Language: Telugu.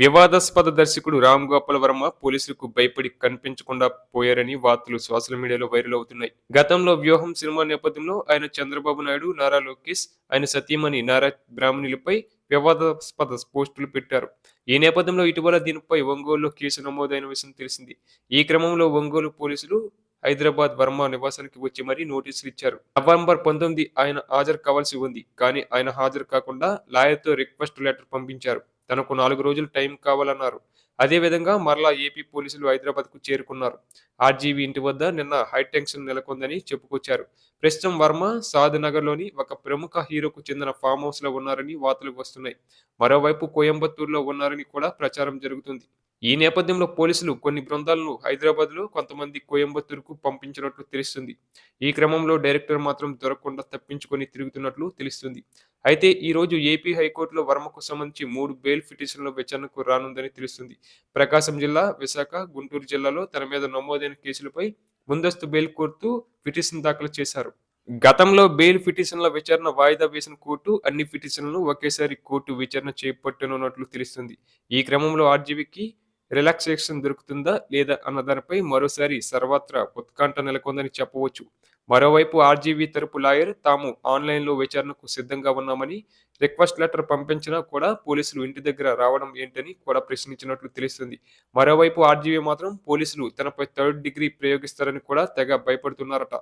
వివాదాస్పద దర్శకుడు రామ్ గోపాల్ వర్మ పోలీసులకు భయపడి కనిపించకుండా పోయారని వార్తలు సోషల్ మీడియాలో వైరల్ అవుతున్నాయి. గతంలో వ్యూహం సినిమా నేపథ్యంలో ఆయన చంద్రబాబు నాయుడు నారా లోకేష్ ఆయన సతీమణి నారా బ్రాహ్మణులపై వివాదాస్పద పోస్టులు పెట్టారు. ఈ నేపథ్యంలో ఇటీవల దీనిపై ఒంగోలులో కేసు నమోదైన విషయం తెలిసింది. ఈ క్రమంలో ఒంగోలు పోలీసులు హైదరాబాద్ వర్మ నివాసానికి వచ్చి మరీ నోటీసులు ఇచ్చారు. నవంబర్ పంతొమ్మిది ఆయన హాజరు కావాల్సి ఉంది. కానీ ఆయన హాజరు కాకుండా లాయర్తో రిక్వెస్ట్ లెటర్ పంపించారు. తనకు నాలుగు రోజులు టైం కావాలన్నారు. అదేవిధంగా మరలా ఏపీ పోలీసులు హైదరాబాద్కు చేరుకున్నారు. ఆర్జీవీ ఇంటి వద్ద నిన్న హైటెన్షన్ నెలకొందని చెప్పుకొచ్చారు. ప్రస్తుతం వర్మ సాద్నగర్లోని ఒక ప్రముఖ హీరోకు చెందిన ఫామ్ హౌస్లో ఉన్నారని వార్తలు వస్తున్నాయి. మరోవైపు కోయంబత్తూరులో ఉన్నారని కూడా ప్రచారం జరుగుతుంది. ఈ నేపథ్యంలో పోలీసులు కొన్ని బృందాలను హైదరాబాద్లో కొంతమంది కోయంబత్తూరుకు పంపించినట్లు తెలుస్తుంది. ఈ క్రమంలో డైరెక్టర్ మాత్రం దొరకకుండా తప్పించుకొని తిరుగుతున్నట్లు తెలుస్తుంది. అయితే ఈ రోజు ఏపీ హైకోర్టులో వర్మకు సంబంధించి మూడు బెయిల్ పిటిషన్ల విచారణకు రానుందని తెలుస్తుంది. ప్రకాశం జిల్లా విశాఖ గుంటూరు జిల్లాలో తన మీద నమోదైన కేసులపై ముందస్తు బెయిల్ కోరుతూ పిటిషన్ దాఖలు చేశారు. గతంలో బెయిల్ పిటిషన్ల విచారణ వాయిదా వేసిన కోర్టు అన్ని పిటిషన్లను ఒకేసారి కోర్టు విచారణ చేపట్టనున్నట్లు తెలుస్తుంది. ఈ క్రమంలో ఆర్జీవీకి రిలాక్సేషన్ దొరుకుతుందా లేదా అన్న దానిపై మరోసారి సర్వత్రా ఉత్కంఠ నెలకొందని చెప్పవచ్చు. మరోవైపు ఆర్జీవీ తరపు లాయర్ తాము ఆన్లైన్లో విచారణకు సిద్ధంగా ఉన్నామని రిక్వెస్ట్ లెటర్ పంపించినా కూడా పోలీసులు ఇంటి దగ్గర రావడం ఏంటని కూడా ప్రశ్నించినట్లు తెలుస్తుంది. మరోవైపు ఆర్జీవీ మాత్రం పోలీసులు తనపై థర్డ్ డిగ్రీ ప్రయోగిస్తారని కూడా తెగ భయపడుతున్నారట.